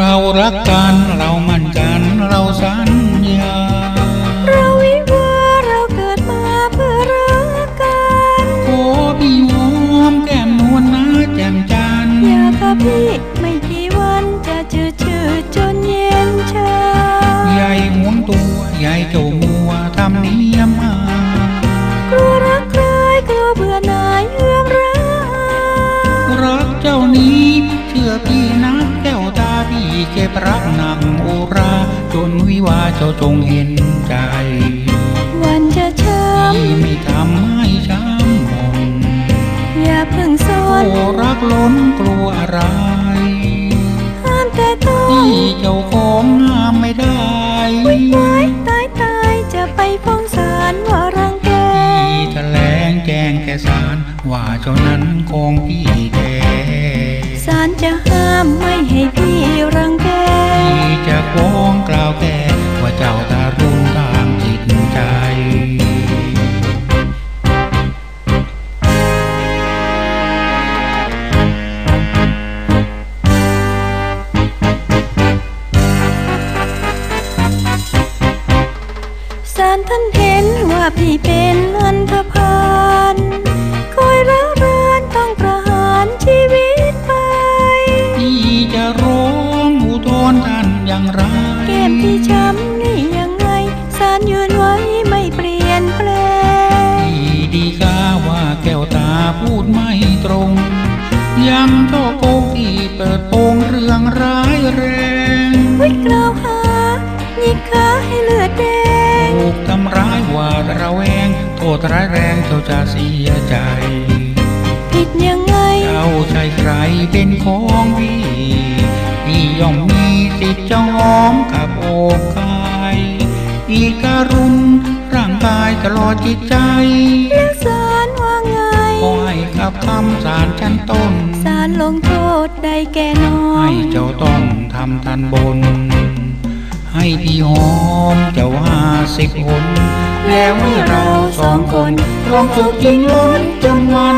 รักกันเรามั่นกันเราสัญญา เราวิวาเราเกิดมาเพื่อรักกันขอพี่หอมแก้มนวลนะแจ่มจันทร์อย่ากับพี่ไม่กี่วันจะจืดชืดจนเย็นชาใหญ่หมุนตัวใหญ่เจ้ามัวทำเนียมมากลัวรักใครกลัวเบื่อหน่ายเอื้อมร้ายรักเจ้านี้เชื่อพี่นะ วิวาเจ้าจงเห็นใจ วันจะช้พี่ไม่ทำให้ช้ำหมนำอย่าเพิ่งสโอ้นรักล้นกลัวอะไรห้ามแต่ต้องพี่เจ้าของห้ามไม่ได้วิ่งไว้ตายตายจะไปฟ้องศาลว่ารังแกพี่แถลงแจ้งแก่ศาลว่าเจ้านั้นของพี่าลท่านเห็นว่าพี่เป็นอันธพาลคอยร้าวรานต้องประหารชีวิตไป พี่จะร้องอุทธรณ์ท่านอย่างไรเกมที่ช้ำ ดระแวง โทษร้ายแรงเจ้าจะเสียใจ ผิดยังไง เจ้าใช่ใครเป็นของพี่พี่ย่อมมีสิทธิ์จะหอมกับอกกายอีกการุณร่างกายตลอดจิตใจแล้วศาลว่าไงขอให้กับคำสารชั้นต้นศาลลงโทษได้แก่น้อให้งเจ้าต้องทำทันบน ให้พี่ยอมจะว่าสิบคนแล้วเราสองคนลองสุขจริงล้นจำวัน